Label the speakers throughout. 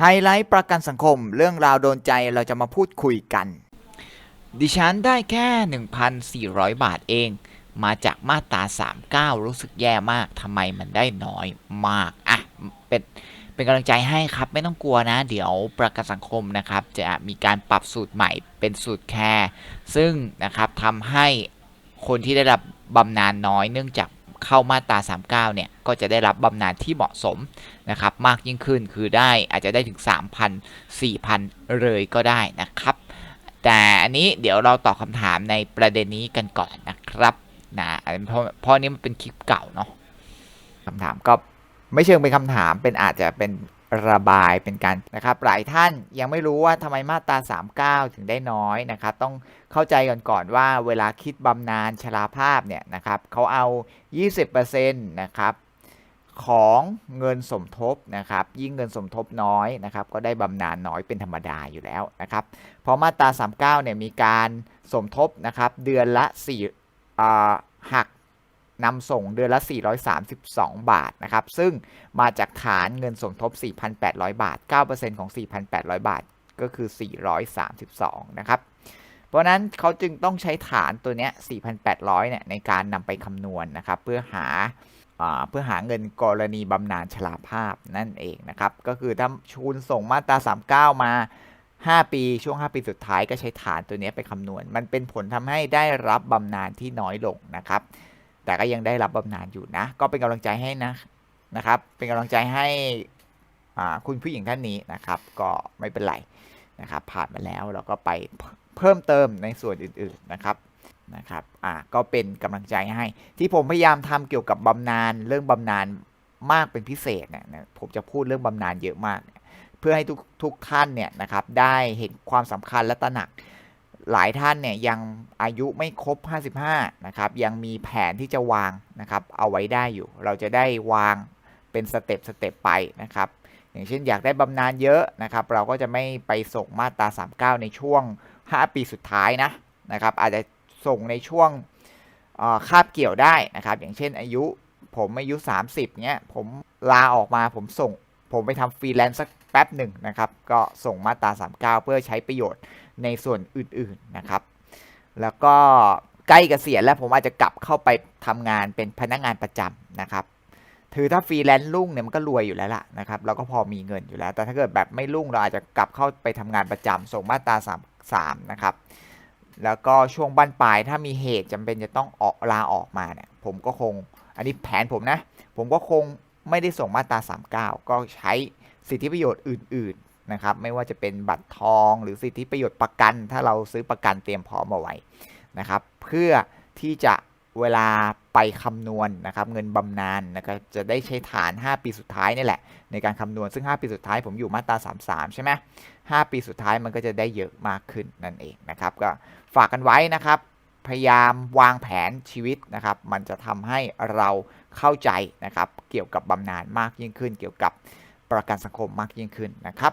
Speaker 1: ไฮไลท์ประกันสังคมเรื่องราวโดนใจเราจะมาพูดคุยกัน ดิฉันได้แค่ 1,400 บาทเอง มาจากมาตรา 39 รู้สึกแย่มากทำไมมันได้น้อยมาก อะ เป็นเป็นกำลังใจให้ครับไม่ต้องกลัวนะ เดี๋ยวประกันสังคมนะครับ จะมีการปรับสูตรใหม่เป็นสูตรแคร์ซึ่งนะครับทำให้คนที่ได้รับบำนาญน้อยเนื่องจาก เข้ามาตรา 39 เนี่ยก็จะได้รับบำนาญที่เหมาะสมนะครับมากยิ่งขึ้นคือได้อาจจะได้ถึง 3,000 4,000 เลยก็ได้นะครับ แต่อันนี้เดี๋ยวเราตอบคำถามในประเด็นนี้กันก่อนนะครับนะเพราะเพราะนี้มันเป็นคลิปเก่าเนาะคำถามก็ไม่เชิงเป็นคำถามเป็นอาจจะเป็น ระบายเป็นการนะครับ หลายท่านยังไม่รู้ว่าทำไมมาตรา 39 ถึงได้น้อยนะครับ ต้องเข้าใจก่อนก่อนว่าเวลาคิดบำนาญชราภาพเนี่ยนะครับเขาเอา 20%นะครับของเงินสมทบนะครับ ยิ่งเงินสมทบน้อยนะครับ ก็ได้บำนาญน้อยเป็นธรรมดาอยู่แล้วนะครับ เพราะมาตรา 39 เนี่ยมีการสมทบนะครับ เดือนละ4อ่าหัก นำส่งเดือนละ 432 บาทนะครับ ซึ่งมาจากฐานเงินสมทบ 4,800 บาท 9%ของ 4,800 บาทก็คือ 432 นะครับ เพราะนั้นเขาจึงต้องใช้ฐานตัวนี้ 4,800 เนี่ยในการนำไปคำนวณนะครับ เพื่อหาเพื่อหาเงินกรณีบำนาญชราภาพนั่นเองนะครับ ก็คือถ้าคุณส่งมาตรา 39 มา 5 ปีช่วง 5 ปีสุดท้ายก็ใช้ฐานตัวนี้ไปคำนวณ มันเป็นผลทำให้ได้รับบำนาญที่น้อยลงนะครับ แต่ก็ยังได้รับบำนาญอยู่นะ ก็เป็นกำลังใจให้นะนะครับ เป็นกำลังใจให้คุณผู้หญิงท่านนี้นะครับ ก็ไม่เป็นไรนะครับ ผ่านมาแล้วเราก็ไปเพิ่มเติมในส่วนอื่น ๆนะครับนะครับอะก็เป็นกำลังใจให้ ที่ผมพยายามทำเกี่ยวกับบำนาญเรื่องบำนาญมากเป็นพิเศษเนี่ยผมจะพูดเรื่องบำนาญเยอะมากเนี่ยเพื่อให้ทุกทุกท่านเนี่ยนะครับได้เห็นความสำคัญและตระหนัก หลายท่านเนี่ยยังอายุไม่ครบ 55 นะครับยังมีแผนที่จะวางนะครับเอาไว้ได้อยู่ เราจะได้วางเป็นสเต็ปสเต็ปไปนะครับอย่างเช่นอยากได้บำนาญเยอะนะครับ เราก็จะไม่ไปส่งมาตรา 39 ในช่วง 5 ปีสุดท้ายนะนะครับอาจจะส่งในช่วงคาบเกี่ยวได้นะครับ อย่างเช่นอายุผมอายุ 30เนี้ยผมลาออกมาผมส่ง ผมไปทำฟรีแลนซ์สักแป๊บหนึ่งนะครับ ก็ส่งมาตรา 39 เพื่อใช้ประโยชน์ ในส่วนอื่นๆนะครับ แล้วก็ใกล้เกษียณแล้วผมอาจจะกลับเข้าไปทำงานเป็นพนักงานประจำนะครับถือถ้าฟรีแลนซ์รุ่งเนี่ยมันก็รวยอยู่แล้วล่ะนะครับเราก็พอมีเงินอยู่แล้ว แต่ถ้าเกิดแบบไม่รุ่งเราอาจจะกลับเข้าไปทำงานประจำส่งมาตรา3 3นะครับ แล้วก็ช่วงบั้นปลายถ้ามีเหตุจำเป็นจะต้องออกลาออกมาเนี่ยผมก็คงอันนี้แผนผมนะ ผมก็คงไม่ได้ส่งมาตรา39 ก็ใช้สิทธิประโยชน์อื่น ๆ นะครับไม่ว่าจะเป็นบัตรทอง หรือสิทธิประโยชน์ประกัน ถ้าเราซื้อประกันเตรียมพร้อมเอาไว้นะครับเพื่อที่จะเวลาไปคำนวณนะครับเงินบำนาญนะครับจะได้ใช้ฐาน 5 ปีสุดท้ายนี่แหละ ในการคำนวณซึ่ง 5 ปีสุดท้ายผมอยู่มาตรา 33 ใช่ไหม5 ปีสุดท้ายมันก็จะได้เยอะมากขึ้นนั่นเองนะครับก็ฝากกันไว้นะครับพยายามวางแผนชีวิตนะครับ มันจะทำให้เราเข้าใจนะครับ เกี่ยวกับบำนาญมากยิ่งขึ้น เกี่ยวกับประกันสังคมมากยิ่งขึ้นนะครับ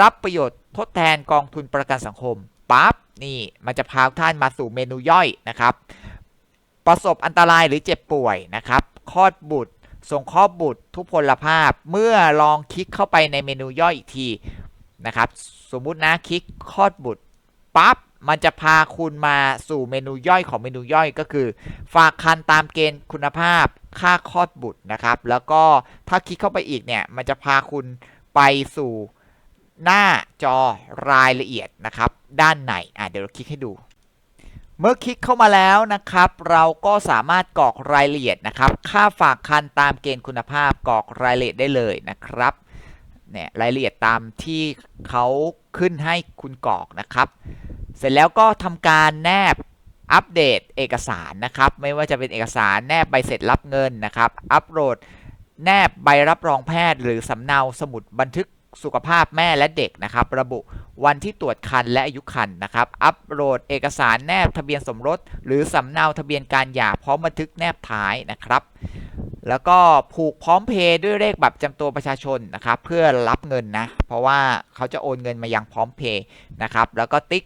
Speaker 1: รับประโยชน์ทดแทนกองทุนประกันสังคมปั๊บนี่มันจะพาท่านมาสู่เมนูย่อยนะครับ ประสบอันตรายหรือเจ็บป่วยนะครับคลอดบุตรส่งคลอดบุตรทุพพลภาพเมื่อลองคลิกเข้าไปในเมนูย่อยอีกทีนะครับ สมมุตินะคลิกคลอดบุตรปั๊บมันจะพาคุณมาสู่เมนูย่อยของเมนูย่อยก็คือ ฝากคันตามเกณฑ์คุณภาพค่าคลอดบุตรนะครับ แล้วก็ถ้าคลิกเข้าไปอีกเนี่ยมันจะพาคุณไปสู่ หน้าจอรายละเอียดนะครับ ด้านในอะเดี๋ยวเราคลิกให้ดู เมื่อคลิกเข้ามาแล้วนะครับ เราก็สามารถกรอกรายละเอียดนะครับ ค่าฝากคันตามเกณฑ์คุณภาพกรอกรายละเอียดได้เลยนะครับเนี่ยรายละเอียดตามที่เขาขึ้นให้คุณกรอกนะครับ เสร็จแล้วก็ทำการแนบอัปเดตเอกสารนะครับ ไม่ว่าจะเป็นเอกสารแนบใบเสร็จรับเงินนะครับ อัปโหลดแนบใบรับรองแพทย์ หรือสำเนาสมุดบันทึก สุขภาพแม่และเด็กนะครับ ระบุวันที่ตรวจคันและอายุคันนะครับ อัปโหลดเอกสารแนบทะเบียนสมรส หรือสำเนาทะเบียนการหย่าพร้อมบันทึกแนบท้ายนะครับ แล้วก็ผูกพร้อมเพย์ด้วยเลขบัตรประจำตัวประชาชนนะครับ เพื่อรับเงินนะ เพราะว่าเขาจะโอนเงินมายังพร้อมเพย์นะครับ แล้วก็ติ๊ก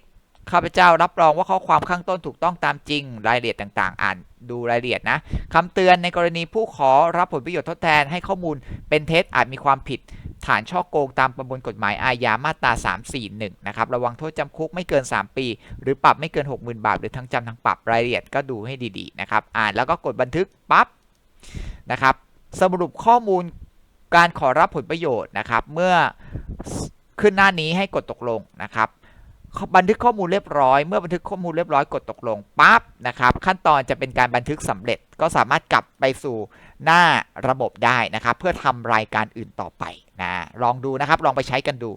Speaker 1: ข้าพเจ้ารับรองว่าข้อความข้างต้นถูกต้องตามจริง รายละเอียดต่างๆ อ่านดูรายละเอียดนะคำเตือนในกรณีผู้ขอรับผลประโยชน์ทดแทนให้ข้อมูลเป็นเท็จอาจมีความผิด ฐานช่อโกงตามประมวลกฎหมายอาญามาตรา 341 นะครับ ระวังโทษจำคุกไม่เกิน 3 ปี หรือปรับไม่เกิน 60,000 บาท หรือทั้งจำทั้งปรับรายละเอียดก็ดูให้ดีๆนะครับ อ่านแล้วก็กดบันทึกปั๊บนะครับ สรุปข้อมูลการขอรับผลประโยชน์นะครับ เมื่อขึ้นหน้านี้ให้กดตกลงนะครับ บันทึกข้อมูลเรียบร้อย เมื่อบันทึกข้อมูลเรียบร้อยกดตกลงปั๊บนะครับ ขั้นตอนจะเป็นการบันทึกสำเร็จก็สามารถกลับไปสู่หน้าระบบได้นะครับ เพื่อทำรายการอื่นต่อไปนะลองดูนะครับ ลองไปใช้กันดู